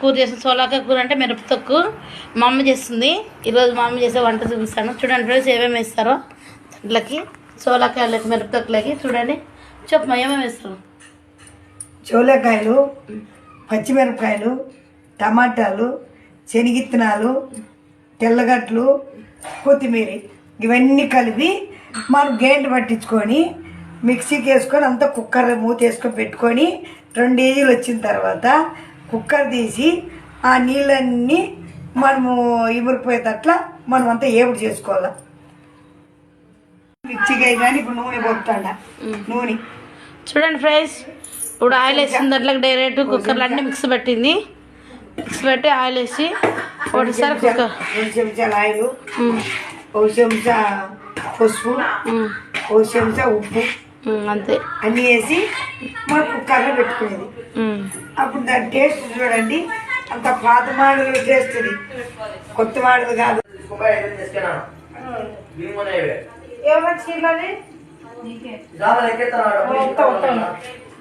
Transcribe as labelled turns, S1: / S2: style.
S1: కూర చేసిన సోలాకాయ కూర అంటే మిరపతొక్కు మా అమ్మ చేస్తుంది. ఈరోజు మా అమ్మ చేసే వంట చూపిస్తాను. చూడండి ఫ్రెండ్స్ ఏమేమి వేస్తారో దాంట్లోకి సోలాకాయలకి మిరపతొక్కులకి చూడండి. చెప్పమ్మా ఏమేమి వేస్తారు?
S2: చోలకాయలు పచ్చిమిరపకాయలు టమాటాలు శనిగిత్తనాలు తెల్లగట్లు కొత్తిమీర ఇవన్నీ కలిపి మనం గేంట పట్టించుకొని మిక్సీకి వేసుకొని అంతా కుక్కర్ మూత వేసుకొని పెట్టుకొని రెండు ఏజీలు వచ్చిన తర్వాత కుక్కర్ తీసి ఆ నీళ్ళన్నీ మనము ఇమురిపోయేటట్ల మనం అంతా ఏపుడు చేసుకోవాలి. మిక్సీకి కానీ ఇప్పుడు నూనె పోతాడ నూనె.
S1: చూడండి ఫ్రెండ్స్ ఇప్పుడు ఆయిల్ వేసిన దాంట్లో డైరెక్ట్ కుక్కర్లో అన్నీ మిక్స్ పెట్టింది. మిక్స్ పెట్టి ఆయిల్ వేసి ఒకటిసారి కుక్కర్
S2: చెంచాల ఆయిల్ ఒక చెంచా పసుపు ఒక చెంచా ఉప్పు
S1: అంతే.
S2: అన్నీ వేసి మనం కుక్కర్లో పెట్టుకునేది. అప్పుడు దాని టేస్ట్ చూడండి. అంత పాత మాడలు టేస్ట్ ఇది. కొత్త మాడలు కాదు. ఏమన్నా చీరలని